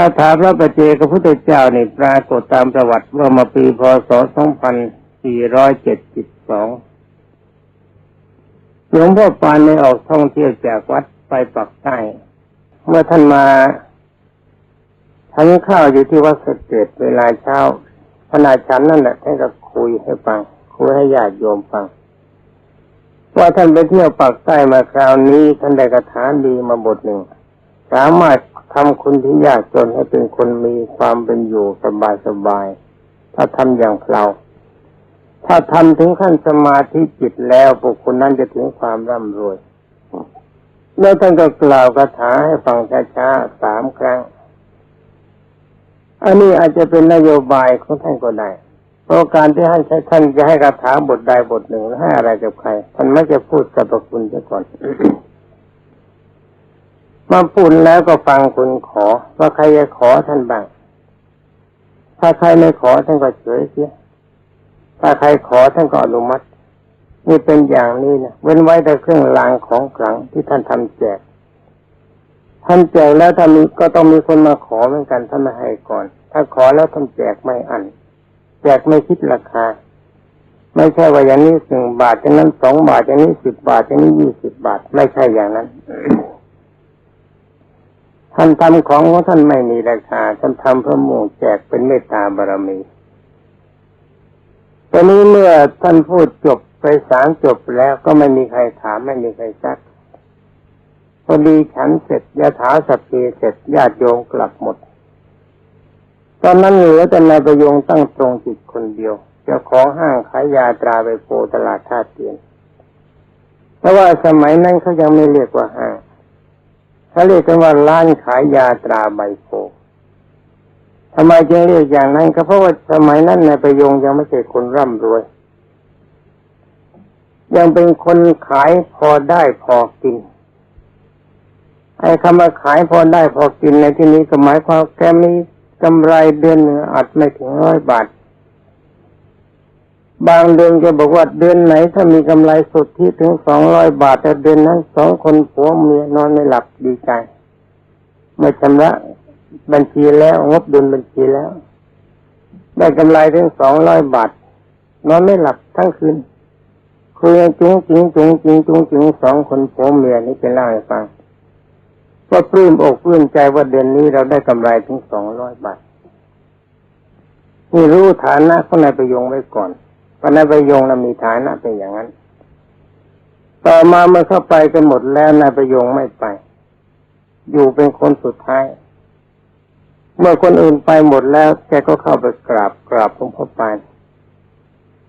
คาถามพระประเจกับพุทธเจ้านี่ปรากฏตามประวัติเมื่อมาปีพศ 2472 หลวงพ่อปานได้ออกท่องเที่ยวจากวัดไปปักใต้ เมื่อท่านมาฉันข้าวอยู่ที่วัดสเกดเวลาเช้าขณะฉันนั่นแหละท่านก็คุยให้ฟัง คุยให้ญาติโยมฟังว่าท่านไปเที่ยวปักใต้มาคราวนี้ท่านได้กระถาดีมาบทหนึ่ง สามารถ ทำคนที่ยากจนให้เป็นคนมีความเป็นอยู่สบายสบายๆถ้าทำอย่างเรา ถ้าทำถึงขั้นสมาธิจิตแล้วบุคคลนั้นจะถึงความร่ำรวย แล้วท่านก็กล่าวคาถาให้ฟังช้าๆสามครั้ง อันนี้อาจจะเป็นนโยบายของท่านก็ได้เพราะการที่ให้ท่านจะให้คาถาบทใดบทหนึ่งแล้วให้อะไรกับใครท่านไม่จะพูดสรรพคุณเสียก่อน มาพูดแล้วก็ฟังคุณขอ ว่าใครจะขอท่านบ้าง ถ้าใครไม่ขอท่านก็เฉยเสียถ้าใครขอท่านก็อนุมัตินี่เป็นอย่างนี้นะเว้นไว้แต่เครื่องรางของขลังที่ท่านทำแจก ท่านแจกแล้วถ้ามีก็ต้องมีคนมาขอเหมือนกันท่านม่ให้ก่อน ถ้าขอแล้วท่านแจกไม่อันแจกไม่คิดราคา ไม่ใช่ว่าอย่างนี้หนึ่งบาทอย่างนั้นสองบาทอย่างนี้สิบบาทอย่างนี้ยี่สิบบาท ไม่ใช่อย่างนั้น ท่านทำของของท่านไม่มีราคา ท่านทำเพื่อมุ่งแจกเป็นเมตตาบารมีตอนนี้เมื่อท่านพูดจบไปสามจบแล้วก็ไม่มีใครถามไม่มีใครซักพอดีฉันเสร็จยาถาสัพเพเสร็จญาติโยมกลับหมด ตอนนั้นเหลือแต่นายประยงตั้งตรงจิตคนเดียวเจ้าของห้างขายยาตราไปโพตลาดท่าเตียนเพราะว่าสมัยนั้นเขายังไม่เรียกว่าห้าง เขาเรียกกันว่าร้านขายยาตราใบโพทำไมจึงเรียกอย่างนั้นก็เพราะว่าสมัยนั้นนายประยงยังไม่ใช่คนร่ำรวย ยังเป็นคนขายพอได้พอกินไอ้คำว่าขายพอได้พอกินในที่นี้ก็หมายความแกมีกำไรเดือนหนึ่งอาจไม่ถึงร้อยบาท บางเดือนก็บอกว่าเดือนไหนถ้ามีกำไรสุดที่ถึงสองร้อยบาท แต่เดือนนั้นสองคนผัวเมียนอนไม่หลับดีใจมื่ชำระบัญชีแล้วงบดุลบัญชีแล้ว ได้กำไรถึงสองร้อยบาท นอนไม่หลับทั้งคืนคุยจุงจิงจุงจิงจุงจิงสองคนผัวเมียนี่เป็นเล่าให้ฟังก็ปลื้มอกปลื้มใจว่าเดือนนี้เราได้กำไรถึงสองร้อยบาทนี่รู้ฐานะของนายประยงไว้ก่อน พระนายประยงนะมีฐานะเป็นอย่างนั้น ต่อมาเมื่อเข้าไปกันหมดแล้วนายประยงไม่ไป อยู่เป็นคนสุดท้าย เมื่อคนอื่นไปหมดแล้วแกก็เข้าไปกราบกราบหลวงพ่อปาน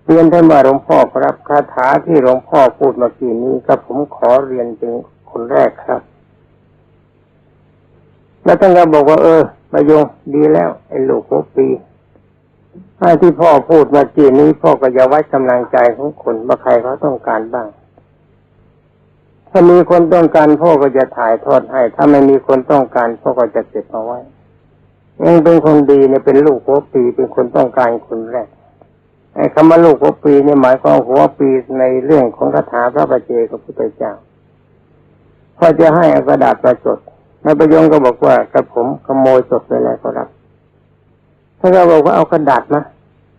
เรียนท่านว่าหลวงพ่อครับคาถาที่หลวงพ่อพูดเมื่อกี้นี้ก็ผมขอเรียนเป็นคนแรกครับ แล้วท่านก็บอกว่า เออประยงดีแล้ว ไอ้ลูกหัวปี ไอ้ที่พ่อพูดเมื่อกี้นี้พ่อก็จะไว้กำลังใจของคนว่าใครเขาต้องการบ้าง ถ้ามีคนต้องการพ่อก็จะถ่ายทอดให้ ถ้าไม่มีคนต้องการพ่อก็จะเก็บเอาไว้ยังเป็นคนดีเนี่ยเป็นลูกหัวปีเป็นคนต้องการคนแรกไอ้คำว่าลูกหัวปีเนี่ยหมายความหัวปีในเรื่องของคาถาพระประเจกับพุทธเจ้าพ่อจะให้กระดาษประจดนายประยงก็บอกว่ากระผมขโมยจดไปแล้วก็รับ ถ้าเราบอกว่าเอากระดาษนะ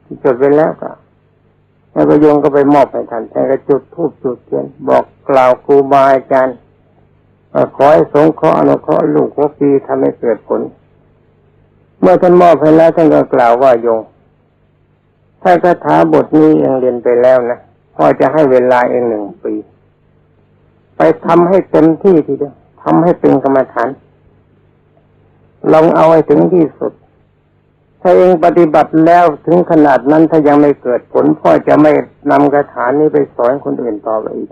ที่จดไปแล้วก็นายประยงก็ไปมอบให้ท่านท่านก็จุดธูปจุดเทียนบอกกล่าวครูบาอาจารย์ขอให้สงเคราะห์อนุเคราะห์ลูกหัวปีทำให้เกิดผล เมื่อท่านมอบให้แล้วท่านก็กล่าวว่าโยงถ้าคาถาบทนี้ยังเรียนไปแล้วนะพ่อจะให้เวลาเองหนึ่งปี ไปทำให้เต็มที่ทีเดียวทำให้เป็นกรรมฐานลองเอาให้ถึงที่สุด ถ้าเองปฏิบัติแล้วถึงขนาดนั้นถ้ายังไม่เกิดผลพ่อจะไม่นำกระถานนี้ไปสอนคนอื่นต่อไปอีก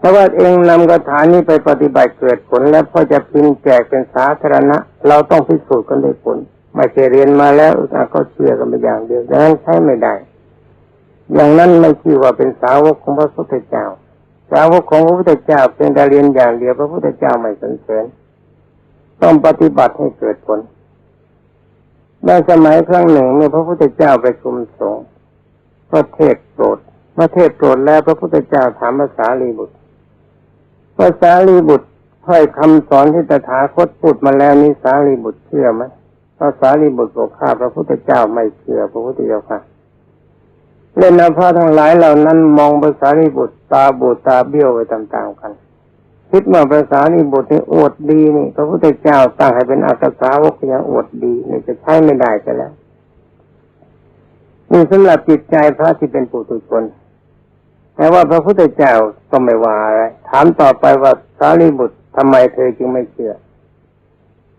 ถ้าว่าเองนำกระถานนี้ไปปฏิบัติเกิดผลแล้วพ่อจะพิมพ์แจกเป็นสาธารณะ เราต้องพิสูจน์กันด้วยผลไม่ใช่เรียนมาแล้วก็เชื่อกันไปอย่างเดียวดังนั้นใช้ไม่ได้ อย่างนั้นไม่ชื่อว่าเป็นสาวกของพระพุทธเจ้า สาวกของพระพุทธเจ้าเป็นแต่เรียนอย่างเดียวพระพุทธเจ้าไม่สนเสริญ ต้องปฏิบัติให้เกิดผลในสมัยครั้งหนึ่งเมื่อพระพุทธเจ้าไปคุมสงฆ์พระเทศโปรดพระเทศโปรดแล้วพระพุทธเจ้าถามภาษาลีบุตรภาษาลีบุตรถ้อยคำสอนที่ตถาคตพูดมาแล้วนี้สารีบุตรเชื่อไหมพระสารีบุตรบอกข้าพระพุทธเจ้าไม่เชื่อพระพุทธเจ้าค่ะเล่นนาพระทั้งหลายเหล่านั้นมองภาษารีบุตรตาบูตาเบี้ยวไปตามๆกัน คิดว่าภาษารีบุตรนี่อวดดีนี่พระพุทธเจ้าตั้งให้เป็นอักษาวกยังอวดดีนี่จะใช้ไม่ได้กันแล้วนี่สำหรับจิตใจพระที่เป็นปุถุชนแต่ว่าพระพุทธเจ้าก็ไม่ว่าอะไรถามต่อไปว่าสารีบุตรทำไมเธอจึงไม่เชื่อ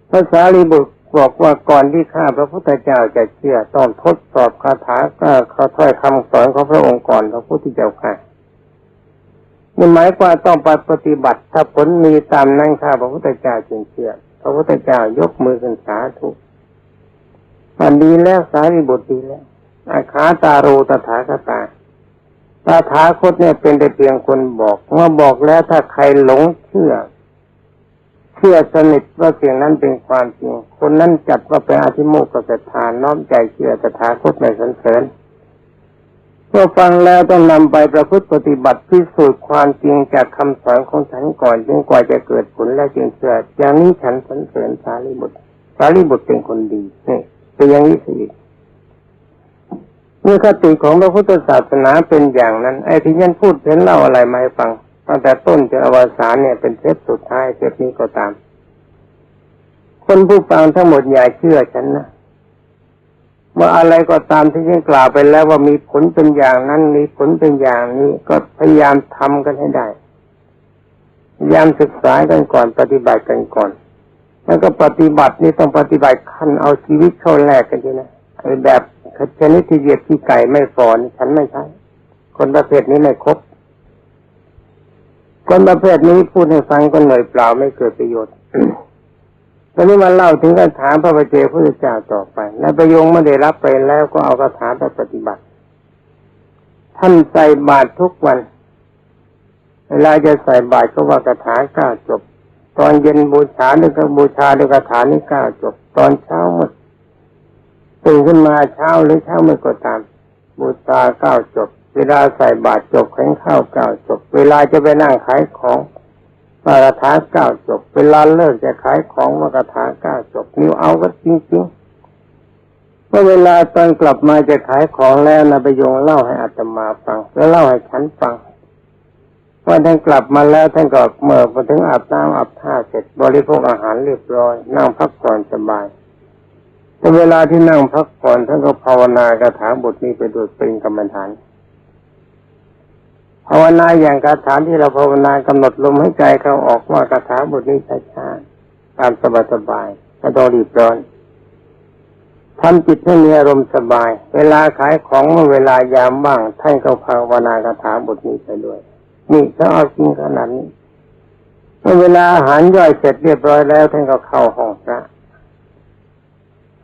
พระสารีบุตรบอกว่าก่อนที่ข้าพระพุทธเจ้าจะเชื่อต้องทดสอบคาถาก็เขาถ้อยคำสอนของพระองค์ก่อนพระพุทธเจ้าค่ะ นี่หมายความต้องไปปฏิบัติ ถ้าผลมีตามนั้นข้าพระพุทธเจ้าจึงเชื่อพระพุทธเจ้ายกมือขึ้นสาธุมันดีแล้วสารีบุตรดีแล้วอาคาตาโรตถาคตาตาถาคตเนี่ยเป็นแต่เพียงคนบอกเมื่อบอกแล้วถ้าใครหลงเชื่อ เชื่อสนิทว่าสิ่งนั้นเป็นความจริง คนนั้นจัดว่าเป็นอาธิโมกขสถานน้อมใจเชื่อตถาคตในสันเสริญ เมื่อฟังแล้วต้องนำไปประพฤติปฏิบัติพิสูจน์ความจริงจากคำสอนของฉันก่อนจึงกว่าจะเกิดผลและจึงเชื่ออย่างนี้ฉันสันเสริญสารีบุตรสารีบุตรเป็นคนดีนี่เป็นอย่างนี้สิเมื่อคติของพระพุทธศาสนาเป็นอย่างนั้น ไอ้ที่ยันพูดเห็นเล่าอะไรมาให้ฟังตั้งแต่ต้นจนอวสานเนี่ยเป็นเทปสุดท้ายเทปนี้ก็ตาม คนผู้ฟังทั้งหมดอย่าเชื่อฉันนะ ว่าอะไรก็ตามที่ฉันกล่าวไปแล้วว่ามีผลเป็นอย่างนั้น มีผลเป็นอย่างนี้ก็พยายามทำกันให้ได้พยายามศึกษากันก่อนปฏิบัติกันก่อน แล้วก็ปฏิบัตินี่ต้องปฏิบัติขั้นเอาชีวิตเข้าแลกกันทีนะไอ้แบบชนิดที่เหยียดที่ไก่ไม่ฟอนฉันไม่ใช่คนประเภทนี้ไม่ครบคนประเภทนี้พูดให้ฟังก็เหนื่อยเปล่าไม่เกิดประโยชน์ ตอนนี้มาเล่าถึงคาถาพระบเจพระเจ้าต่อไปนายประยงไม่ได้รับไปแล้วก็เอาคาถาไปปฏิบัติ ท่านใส่บาตรทุกวัน เวลาจะใส่บาตรก็ว่าคาถาก้าจบ ตอนเย็นบูชาด้วยก็บูชาด้วยคาถานี้ก้าจบ ตอนเช้ามืดตื่นขึ้นมาเช้าหรือเช้ามืดก็ตาม บูชาก้าจบ เวลาใส่บาตรจบแข็งข้าวก้าจบ เวลาจะไปนั่งขายของ มากระถาเก้าจบเวลาเลิกจะขายของมากระถาเก้าจบนิ้วเอาก็จริงๆเมื่อเวลาตอนกลับมาจะขายของแล้วนะไปยงเล่าให้อาตมาฟัง แล้วเล่าให้ฉันฟังว่าท่านกลับมาแล้วท่านก็เมื่อมาถึงอาบน้ำอาบท่าเสร็จบริโภคอาหารเรียบร้อย นั่งพักผ่อนสบายแต่เวลาที่นั่งพักผ่อนท่านก็ภาวนากระถาบทนี้ไปโดยเป็นกรรมฐาน ภาวนาอย่างคาถาที่เราภาวนากำหนดลมให้ใจเขาออกว่าคาถาบทนี้ช้าๆตามสบายๆไม่ต้องรีบร้อนทำจิตให้มีอารมณ์สบาย เวลาขายของเมื่อเวลายามบ้างท่านก็ภาวนาคาถาบทนี้ไปด้วย นี่ถ้าเอาจริงขนาดนี้เมื่อเวลาอาหารย่อยเสร็จเรียบร้อยแล้วท่านก็เข้าห้องพระ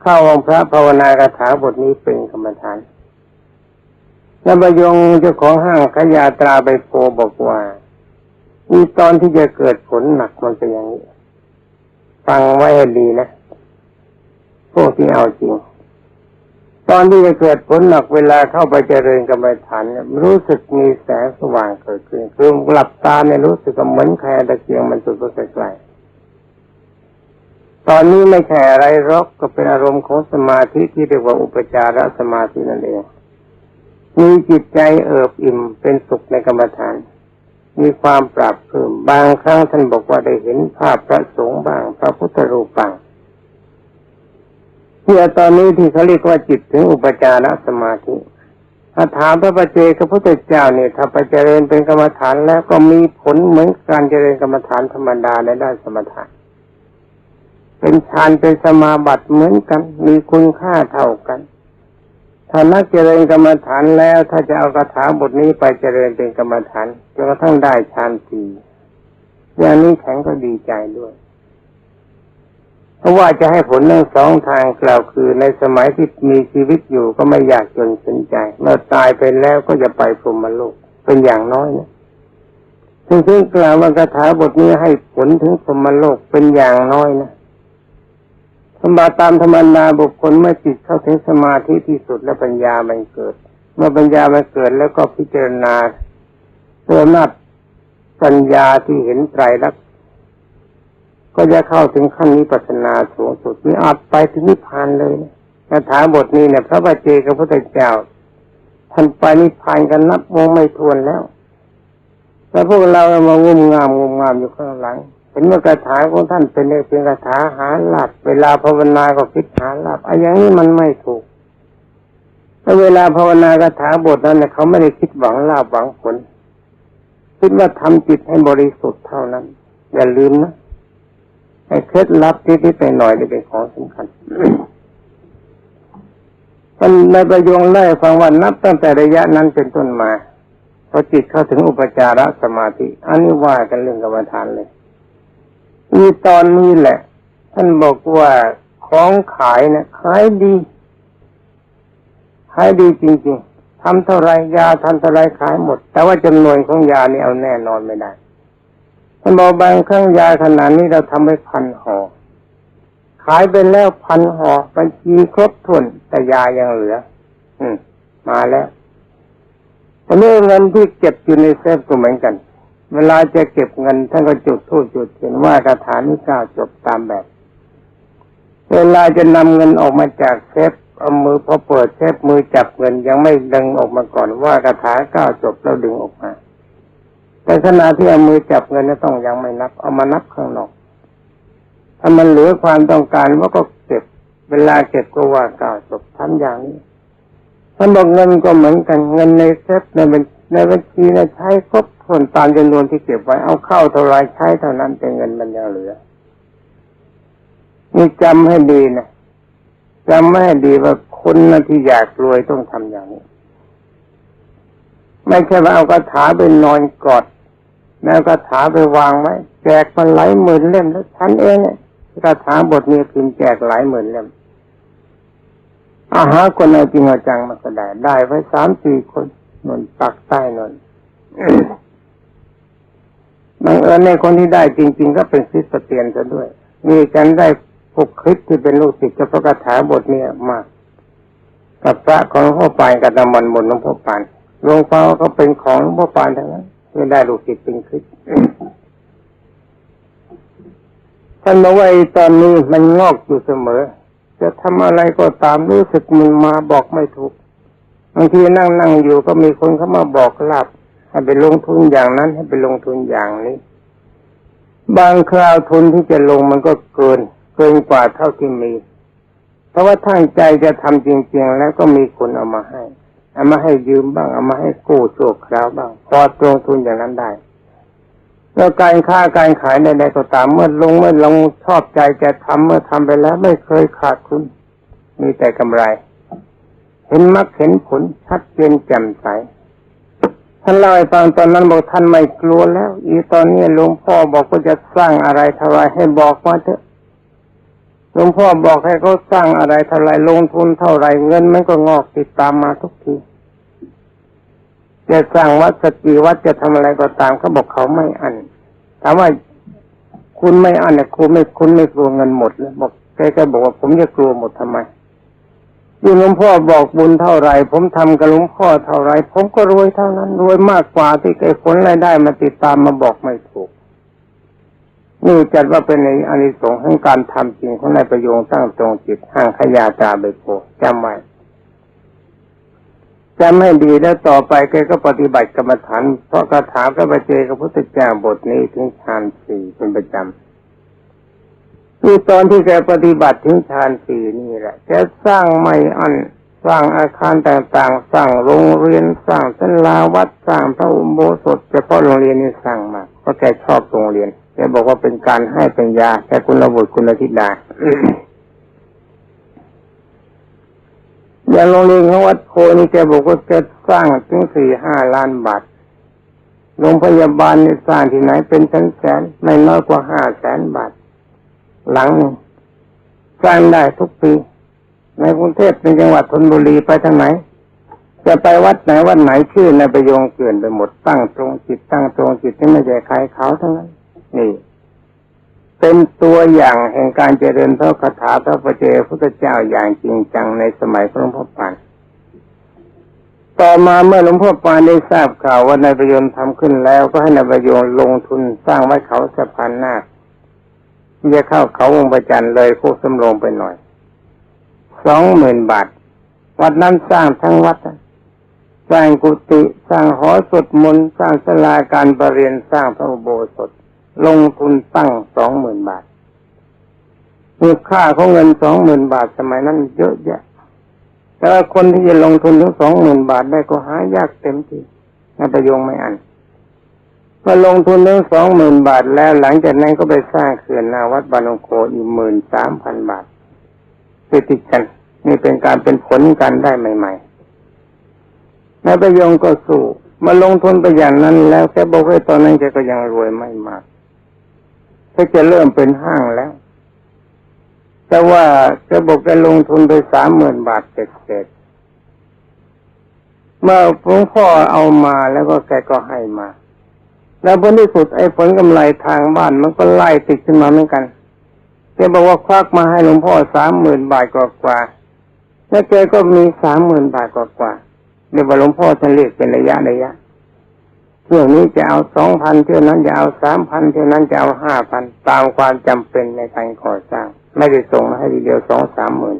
เข้าห้องพระภาวนาคาถาบทนี้เป็นกรรมฐาน แล้วบยงเจ้าของห้างขยาตราไปโพบอกว่ามีตอนที่จะเกิดผลหนักมันเป็นอย่างนี้ ฟังไว้ดีนะ พวกที่เอาจริง ตอนที่จะเกิดผลหนักเวลาเข้าไปเจริญกรรมฐานเนี่ยรู้สึกมีแสงสว่างเกิดขึ้นคือหลับตาเนี่ยรู้สึกเหมือนใครตะเกียงมันสุดก็ไกลตอนนี้ไม่ใช่อะไรรอกก็เป็นอารมณ์ของสมาธิที่เรียกว่าอุปจารสมาธินั่นเอง มีจิตใจเอิบอิ่มเป็นสุขในกรรมฐาน มีความปรับเพิ่มบางครั้งท่านบอกว่าได้เห็นภาพพระสงฆ์บาง พระพุทธรูปบางเพื่อตอนนี้ที่เขาเรียกว่าจิตถึงอุปจารสมาธิถ้าถามพระปเจกพระพุทธเจ้าเนี่ยถ้าไปเจริญเป็นกรรมฐานแล้วก็มีผลเหมือนการเจริญกรรมฐานธรรมดาในด้านสมถะเป็นฌานเป็นสมาบัติเหมือนกัน มีคุณค่าเท่ากัน ถ้านักเจริญกรรมฐานแล้ว ถ้าจะเอาคาถาบทนี้ไปเจริญเป็นกรรมฐานจนกระทั่งได้ฌานสี่อย่างนี้แข็งก็ดีใจด้วย เพราะว่าจะให้ผลทั้งสองทางกล่าวคือในสมัยที่มีชีวิตอยู่ก็ไม่อยากจนสนใจ เมื่อตายไปแล้วก็จะไปพรหมโลกเป็นอย่างน้อยนะซึ่งซึ่งกล่าวว่าคาถาบทนี้ให้ผลถึงพรหมโลกเป็นอย่างน้อยนะ มบัติตามธรรมนาบุคคลเมื่อจิตเข้าถึงสมาธิที่สุดและปัญญามันเกิด เมื่อปัญญามันเกิดแล้วก็พิจารณาเติมนัดปัญญาที่เห็นไตรลักษณ์ก็จะเข้าถึงขั้นวิปัสนาสูงสุดนี่อาจไปถึงนิพพานเลยคาถาบทนี้เนี่ยพระบาเจกับพระพุทธเจ้าท่านไปนิพพานกันนับวงไม่ทวนแล้วแล้วพวกเรามางุมงามงุมงามอยู่ข้างหลัง เห็นว่าคาถาของท่านเป็นเพียงคาถาหาหลาบเวลาภาวนาก็คิดหาหลาบไอ้อย่างนี้มันไม่ถูกถ้าเวลาภาวนาคาถาบทนั้นเนี่ยเขาไม่ได้คิดหวังลาบหวังผลคิดว่าทำจิตให้บริสุทธิ์เท่านั้น อย่าลืมนะไอ้เคล็ดลับที่นิดๆหน่อยๆนี่เป็นของสำคัญมันในประโยงไล่ฟังว่านับตั้งแต่ระยะนั้นเป็นต้นมาพอจิตเข้าถึงอุปจารสมาธิ อันนี้ว่ากันเรื่องกรรมฐานเลย มีตอนนี้แหละ ท่านบอกว่าของขายนะขายดีขายดีจริงๆทำเท่าไรยาทำเท่าไรขายหมด แต่ว่าจำนวนของยานี่เอาแน่นอนไม่ได้ท่านบอกบางครั้งยาขนาดนี้เราทำให้พันห่อขายไปแล้วพันห่อบัญชีครบถ้วนแต่ยายังเหลือ อืม มาแล้วตอนนี้เงินที่เก็บอยู่ในเซฟก็เหมือนกัน เวลาจะเก็บเงินท่านก็จุดทูบจุดเขียนว่าคาถานี้ก้าจบตามแบบ เวลาจะนำเงินออกมาจากเซฟเอามือพอเปิดเซฟมือจับเงินยังไม่ดึงออกมาก่อนว่าคาถาก้าจบแล้วดึงออกมา แต่ขณะที่เอามือจับเงินต้องยังไม่นับ เอามานับข้างนอกถ้ามันเหลือความต้องการว่าก็เก็บ เวลาเก็บก็ว่าก้าจบทำอย่างนี้ท่านบอกเงินก็เหมือนกันเงินในเซฟในบัญ ในบัญชีนะใช้ครบถ้วนตามจำนวนที่เก็บไว้เอาเข้าเท่าไรใช้เท่านั้นแต่เงินมันยังเหลือนี่จำให้ดีนะจำไม่ให้ดีว่าคนนะที่อยากรวยต้องทำอย่างนี้ ไม่ใช่ว่าเอากระถาไปนอนกอดแล้วกระถาไปวางไว้แจกมันหลายหมื่นเล่มแล้วฉันเองเนี่ยกระถาบทนี้พิมพ์แจกหลายหมื่นเล่มอาหาคนเอาจริงเอาจังมาก็ได้ได้ไว้สามสี่คน นนปักใต้นนบังเอิญในคนที่ได้จริง ๆ ก็เป็นคริสเตียนซะด้วย มีกันได้พวกคริสที่เป็นลูกศิษย์กับพระคาถาบทนี้มากกับพระของหลวงพ่อปานกับน้ำมันบนหลวงพ่อปานหลวงพ่อก็เป็นของหลวงพ่อปานทั้งนั้นไม่ได้ลูกศิษย์เป็นคริสท่านบอกว่าไอ้ตอนนี้มันงอกอยู่เสมอ จะทำอะไรก็ตามรู้สึกมันมาบอกไม่ถูก บางทีนั่งนั่งอยู่ก็มีคนเข้ามาบอกลาบให้ไปลงทุนอย่างนั้น ให้ไปลงทุนอย่างนี้ บางคราวทุนที่จะลงมันก็เกิน เกินกว่าเท่าที่มี เพราะว่าทั้งใจจะทำจริง ๆ แล้วก็มีคนเอามาให้ เอามาให้ยืมบ้าง เอามาให้กู้ชั่วคราวบ้าง พอลงทุนอย่างนั้นได้แล้วการค้าการขายใดๆก็ตามเมื่อลงเมื่อลงชอบใจจะทำเมื่อทำไปแล้วไม่เคยขาดทุนมีแต่กำไร เห็นมรรคเห็นผลชัดเจนแจ่มใสท่านเล่าให้ฟังตอนนั้นบอกท่านไม่กลัวแล้ว อีตอนนี้หลวงพ่อบอกว่าจะสร้างอะไรเท่าไรให้บอกมาเถอะหลวงพ่อบอกให้เขาสร้างอะไรเท่าไรลงทุนเท่าไรเงินมันก็งอกติดตามมาทุกทีจะสร้างวัดสกีวัดจะทำอะไรก็ตามเขาบอกเขาไม่อันถามว่าคุณไม่อันเนี่ยคุณไม่คุณไม่กลัวเงินหมดเลยบอกแกก็บอกว่าผมจะกลัวหมดทำไม ยิ่งหลวงพ่อบอกบุญเท่าไรผมทำกับหลวงพ่อเท่าไรผมก็รวยเท่านั้นรวยมากกว่าที่แกผลรายได้มาติดตามมาบอกไม่ถูกนี่จัดว่าเป็นในอานิสงส์ของการทำจริงของนายประโยงตั้งตรงจิตห้างขยาจาเบโกจำไว้จำให้ดีแล้วต่อไปแกก็ปฏิบัติกรรมฐานเพราะคาถาพระบาเจกับพุทธเจ้าบทนี้ถึงฌานสี่เป็นประจำ คือตอนที่แกปฏิบัติถึงฌานสี่นี่แหละแกสร้างไม่อันสร้างอาคารต่างๆ สร้างโรงเรียนสร้างศาลาวัดสร้างพระอุโบสถเฉพาะโรงเรียนนี่สร้างมาเพราะแกชอบโรงเรียนแกบอกว่าเป็นการให้เป็นยาแกคุณบุตรคุณธิดาอย่างโรงเรียนของวัดโพนี่แกบอกว่าจะสร้างถึงสี่ห้าล้านบาทโรงพยาบาลนี่สร้างที่ไหนเป็นแสนแสนไม่น้อยกว่าห้าแสนบาท หลังหนึ่งสร้างได้ทุกปี ในกรุงเทพในจังหวัดธนบุรีไปทางไหน จะไปวัดไหนวัดไหนชื่อในประโยงเกลื่อนไปหมดตั้งตรงจิตตั้งตรงจิตที่ไม่ใช่ใครเขาทั้งนั้นนี่ เป็นตัวอย่างแห่งการเจริญพระคาถาพระประเจพุทธเจ้าอย่างจริงจังในสมัยพระหลวงพ่อปานต่อมาเมื่อหลวงพ่อปานได้ทราบข่าวว่านายประยนต์ทำขึ้นแล้วก็ให้นายประยนต์ลงทุนสร้างไว้เขาสะพานนาค จะเข้าเขาวงประจันทร์เลยโคกสำโรงไปหน่อยสองหมื่นบาท วัดนั้นสร้างทั้งวัดสร้างกุฏิสร้างหอสวดมนต์สร้างศาลาการประเรียนสร้างพระอุโบสถ ลงทุนตั้งสองหมื่นบาทมีค่าของเงินสองหมื่นบาทสมัยนั้นเยอะแยะแต่คนที่จะลงทุนถึงสองหมื่นบาทได้ก็หายากเต็มทีนายประยงไม่อัน มื่อลงทุนถึงสองหมื่นบาทแล้วหลังจากนั้นก็ไปสร้างเขื่อนนาวัดบานงโคอีกหมื่นสามพันบาทติดติดกัน นี่เป็นการเป็นผลกันได้ใหม่ๆนายประยงก็สู้มาลงทุนไปอย่างนั้นแล้วแกบอกว่าตอนนั้นแกก็ยังรวยไม่มากแค่จะเริ่มเป็นห้างแล้ว แต่ว่าแกบอกแกลงทุนไปสามหมื่นบาทเสร็จๆเมื่อหลวงพ่อเอามาแล้วก็แกก็ให้มา แล้วผลที่สุดไอ้ผลกำไรทางบ้านมันก็ไล่ติดขึ้นมาเหมือนกันแกบอกว่าควักมาให้หลวงพ่อสามหมื่นบาทกว่าๆแล้วแกก็มีสามหมื่นบาทกว่าๆเดี๋ยวหลวงพ่อจะเรียกเป็นระยะระยะเที่ยวนี้จะเอาสองพันเที่ยวนั้นจะเอาสามพันเที่ยวนั้นจะเอาห้าพันตามความจำเป็นในการก่อสร้าง ไม่ได้ส่งมาให้ทีเดียวสองสามหมื่น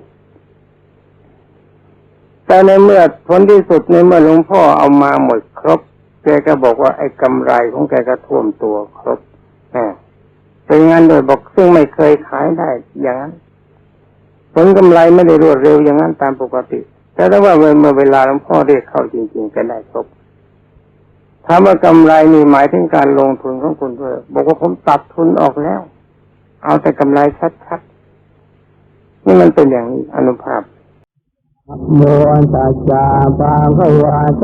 แต่ในเมื่อผลที่สุดในเมื่อหลวงพ่อเอามาหมดครบ แกก็บอกว่าไอ้กำไรของแกก็ท่วมตัวครบแหมเป็นงานโดยบอกซึ่งไม่เคยขายได้อย่างนั้น ผลกำไรไม่ได้รวดเร็วอย่างนั้นตามปกติ แต่ถ้าว่าเมื่อเวลาหลวงพ่อเรียกเข้าจริงๆก็ได้ครบถามว่ากำไรนี่หมายถึงการลงทุนของคุณด้วยบอกว่าผมตัดทุนออกแล้ว เอาแต่กำไรชัดๆนี่มันเป็นอย่างนี้อนุภาพโมตัสสะภะคะวะโต